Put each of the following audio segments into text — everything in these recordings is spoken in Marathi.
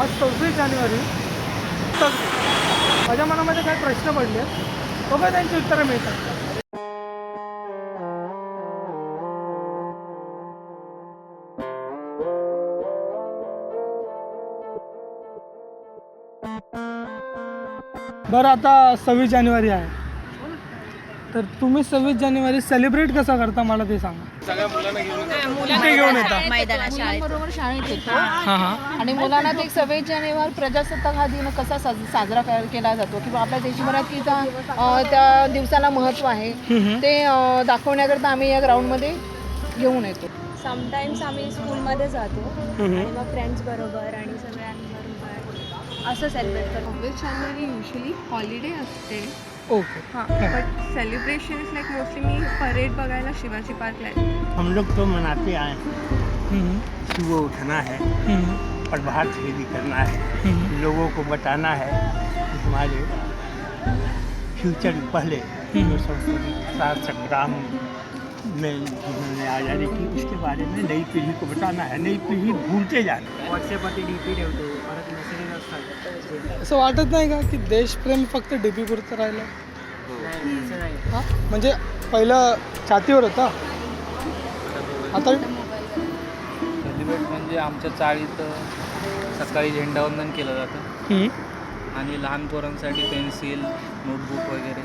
आज सव्वीस जानेवारी. तर माझ्या मनामध्ये काय प्रश्न पडले. बघा त्यांची उत्तरं मिळतात. बरं आता सव्वीस जानेवारी आहे. तर तुम्ही सव्वीस जानेवारी सेलिब्रेट कसा करता मला ते सांगा. कुठे घेऊन येता. मैदानात शाळेत बरोबर शाळेत येतो. हां हां. आणि मुलांना ते सव्वीस जानेवारी प्रजासत्ताक हा दिन कसा साज साजरा कर- केला जातो. किंवा आपल्या देशभरात की त्या- दिवसाला महत्त्व आहे. ते अं, दाखवण्याकरता आम्ही या ग्राउंडमध्ये घेऊन येतो. समटाईम्स आम्ही स्कूलमध्ये जातो. आणि मग फ्रेंड्स बरोबर आणि सगळ्यांबरोबर असं सेलिब्रेट करतो. सव्वीस जानेवारी युजली हॉलिडे असते. ओके हाँ but celebration is like mostly me parade बघायला शिवाजी पार्कला येते हम लोग तो मनाते आए हैं। सुबह उठना है प्रभात फेरी करना है लोगों को बताना है कि हमारे फ्यूचर पहले जो स्वतंत्रता संग्राम में जिन्होंने आज़ादी की उसके बारे में नई पीढ़ी को बताना है नई पीढ़ी भूलते जा रही है व्हॉट्सॲपवरती डी पी ठेवतो परत असं वाटत नाही का की देशप्रेम फक्त डीपी पुरतं राहिलं? हा? म्हणजे पहिलं छातीवर होता? आता? सेलिब्रेट म्हणजे आमच्या चाळीत सकाळी झेंडावंदन केलं जातं. हम्म. आणि लहान पोरांसाठी पेन्सिल नोटबुक वगैरे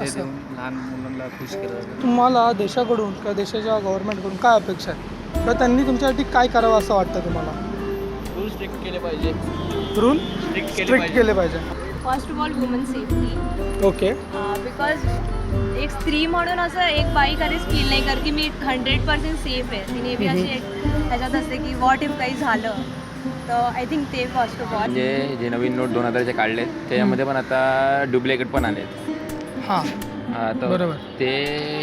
ते असं. देऊन लहान मुलांना खुश केलं जातं. तुम्हाला देशाकडून किंवा देशाच्या गव्हर्नमेंटकडून काय अपेक्षा आहे किंवा त्यांनी तुमच्यासाठी काय करावं असं वाटतं तुम्हाला? स्ट्रिक्ट केले पाहिजे. रूल स्ट्रिक्ट स्ट्रिक्ट केले पाहिजे. First of all woman safety okay because एक स्त्री म्हणून असं एक बाई कधीच फील नाही कर की मी हंड्रेड पर्सेंट सेफ आहे. ती नेहमी अशी एक ह्याच्यात असते की वॉट इफ काही झालं? तर आय थिंक ते फर्स्ट ऑफ ऑल म्हणजे जे नवीन नोट दोन हजारचे काढलेत त्याच्यामध्ये पण आता डुप्लिकेट पण आलेत. हां. हा, तर बरोबर. ते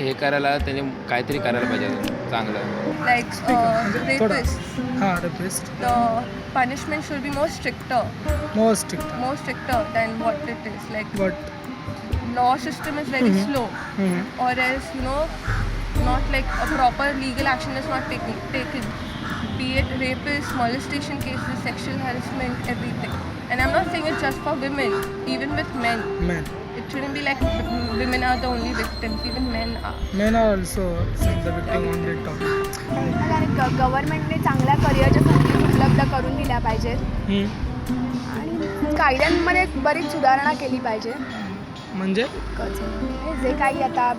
हे करायला त्याने काहीतरी करायला पाहिजे. अजून चांगलं लाईक थोडं. रेपिस्ट हां request the punishment should be more stricter most strict more stricter than what it is like but law system is very slow or else you know not like a proper legal action is not taken taken be it rapist molestation cases sexual harassment everything And i'm not saying it just for women even with men. Man it shouldn't be like w- women are the only victims even men are. Men are also the victim on that topic गव्हर्नमेंटने चांगल्या करिअरच्या संधी उपलब्ध करून दिल्या पाहिजेत. आणि कायद्यांमध्ये बरीच सुधारणा केली पाहिजे. म्हणजे? हे जे काही आता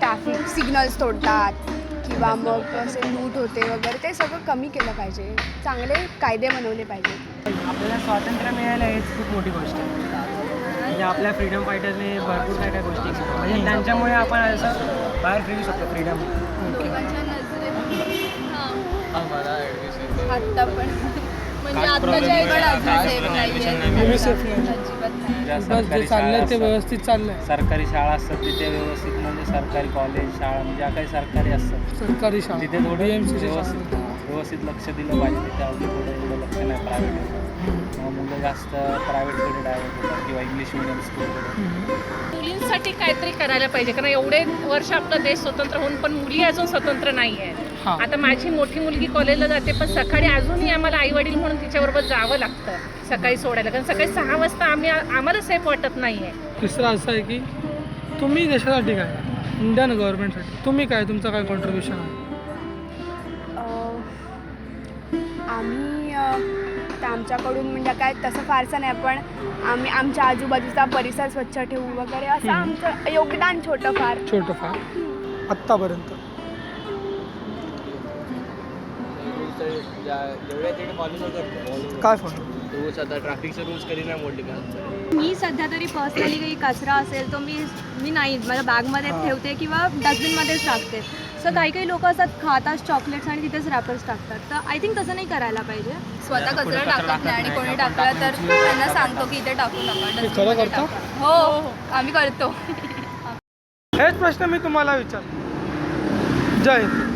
ट्रॅफिक सिग्नल्स तोडतात किंवा मग असे लूट होते वगैरे ते सगळं कमी केलं पाहिजे. चांगले कायदे बनवले पाहिजे आपल्याला स्वातंत्र्य मिळालं हेच खूप मोठी गोष्ट आहे. म्हणजे आपल्या फ्रीडम फायटर्सने भरपूर काय काय गोष्टी म्हणजे त्यांच्यामुळे आपण असं बाहेर फिरू शकतो फ्रीडम आत्ता पण म्हणजे सेफ नाही. चाललंय ते असतात, व्यवस्थित चाललंय. सरकारी शाळा असतात तिथे व्यवस्थित म्हणजे सरकारी कॉलेज शाळा म्हणजे ज्या काही सरकारी असतात. सरकारी शाळा. तिथे थोडं व्यवस्थित. व्यवस्थित लक्ष दिलं पाहिजे. तिथे अजून थोडं एवढं लक्ष नाही प्रायव्हेट मुलं जास्त प्रायव्हेटकडे डायव्हर्ट होतात किंवा इंग्लिश मिडियम स्कूलकडे मुलींसाठी काहीतरी करायला पाहिजे. कारण एवढे वर्ष आपला देश स्वतंत्र होऊन पण मुली अजून स्वतंत्र नाही आहेत आता माझी मोठी मुलगी कॉलेजला जाते पण सकाळी अजूनही आम्हाला आई वडील म्हणून तिच्याबरोबर जावं लागतं सकाळी सोडायला. कारण सकाळी सहा वाजता आम्ही आम्हाला सेफ वाटत नाही आहे तिसरं असं आहे की तुम्ही देशासाठी काय? इंडियन गव्हर्नमेंटसाठी तुम्ही काय? तुमचं काय कॉन्ट्रीब्युशन आहे? आम्ही आमच्याकडून म्हणजे काय तसं फारसं नाही पण आम्ही आमच्या आजूबाजूचा परिसर स्वच्छ ठेवू वगैरे असं आमचं योगदान छोटं फार छोटं फार आत्तापर्यंत. फॉलो काय फोन रूल्स आता ट्रॅफिकचे रूल्स कधी नाही मोडले का? मी सध्या तरी पर्सनली काही कचरा असेल तो मी मी नाही. माझ्या बॅगमध्ये. ठेवते किंवा डस्टबिनमध्येच टाकते. सो काही काही लोक असतात खातात चॉकलेट्स आणि तिथेच रॅपर्स टाकतात. तर आय थिंक तसं नाही करायला पाहिजे. स्वतः कचरा टाकत नाही आणि कोणी टाकला तर त्यांना सांगतो की इथे टाकू नका. हे dustbin खरं मध्ये करता? टाका. हो हो आम्ही करतो. हेच प्रश्न मी तुम्हाला विचार जय हिंद.